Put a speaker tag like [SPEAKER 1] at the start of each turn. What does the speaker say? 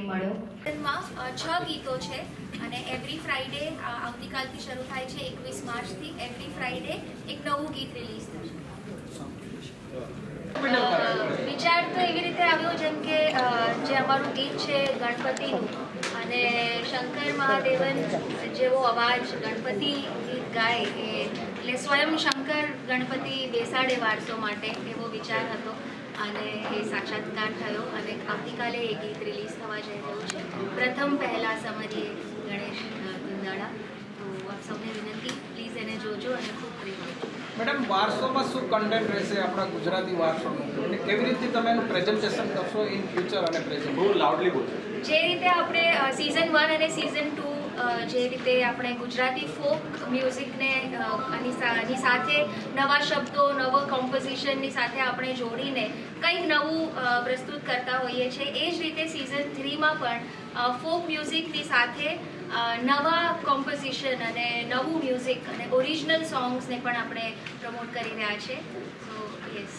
[SPEAKER 1] માં ફિલ્મમાં છ ગીતો છે અને એવરી ફ્રાઈડે આવતીકાલથી શરૂ થાય છે એકવીસ માર્ચથી એવરી ફ્રાઈડે એક નવું ગીત રિલીઝ થશે. વિચાર તો એવી રીતે આવ્યો જેમ કે જે અમારું ગીત છે ગણપતિનું અને શંકર મહાદેવન જેવો અવાજ ગણપતિ ગીત ગાય એ એટલે સ્વયં શંકર ગણપતિ બેસાડે વારસો માટે એવો વિચાર હતો. અને સાક્ષાત્કાર થયો અને આવતીકાલે એ ગીત રિલીઝ થવા જઈ રહ્યું છે. પ્રથમ પહેલા સમરીએ ગણેશ ગુંદાળા તો આપ સૌને વિનંતી પ્લીઝ એને જોજો અને ખૂબ પ્રેમ
[SPEAKER 2] મેડમ વારસોમાં શું કન્ટેન્ટ રહેશે આપણા ગુજરાતી વારસોનું અને કેવી રીતે તમે એનું પ્રેઝન્ટેશન કરશો ઇન ફ્યુચર અને પ્રેઝન્ટ
[SPEAKER 3] બહુ લાઉડલી બોલ.
[SPEAKER 1] જે રીતે આપણે સીઝન વન અને સીઝન ટુ જે રીતે આપણે ગુજરાતી ફોક મ્યુઝિકને આની સાથે નવા શબ્દો, નવો કોમ્પોઝિશનની સાથે આપણે જોડીને કંઈક નવું પ્રસ્તુત કરતા હોઈએ છીએ એ જ રીતે સિઝન થ્રીમાં પણ ફોક મ્યુઝિકની સાથે નવા કોમ્પોઝિશન અને નવું મ્યુઝિક અને ઓરિજિનલ સોંગ્સને પણ આપણે પ્રમોટ કરી રહ્યા છે. સો યસ